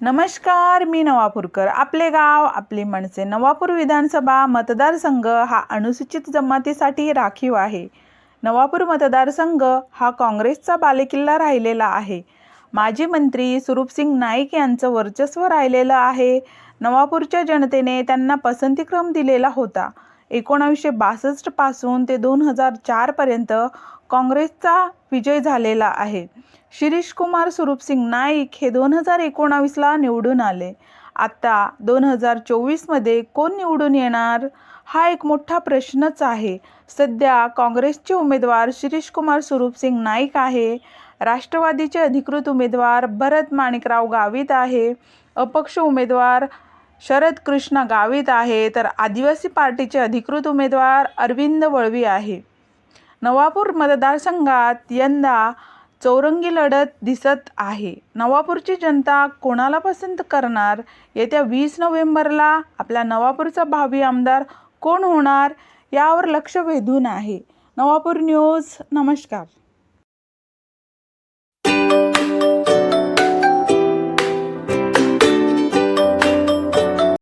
नमस्कार मी नवापूरकर. आपले गाव आपली माणसे नवापूर विधानसभा मतदारसंघ हा अनुसूचित जमातीसाठी राखीव आहे. नवापूर मतदारसंघ हा काँग्रेसचा बालेकिल्ला राहिलेला आहे. माजी मंत्री सुरूपसिंग नाईक यांचं वर्चस्व राहिलेलं आहे. नवापूरच्या जनतेने त्यांना पसंतीक्रम दिलेला होता. एकोणावीसशे बासष्टपासून ते दोन हजार चारपर्यंत काँग्रेसचा विजय झालेला आहे. शिरीष कुमार सुरूपसिंग नाईक हे दोन हजार एकोणावीसला निवडून आले. आत्ता दोन हजार चोवीसमध्ये कोण निवडून येणार? हा एक मोठा प्रश्नच आहे. सध्या काँग्रेसचे उमेदवार शिरीष कुमार सुरूपसिंग नाईक आहे. राष्ट्रवादीचे अधिकृत उमेदवार भरत माणिकराव गावित आहे. अपक्ष उमेदवार शरद कृष्ण गावित आहे. तर आदिवासी पार्टीचे अधिकृत उमेदवार अरविंद वळवी आहे. नवापूर मतदारसंघात यंदा चौरंगी लढत दिसत आहे. नवापूरची जनता कोणाला पसंत करणार? येत्या वीस नोव्हेंबरला आपल्या नवापूरचा भावी आमदार कोण होणार? यावर लक्ष वेधून आहे. नवापूर न्यूज नमस्कार.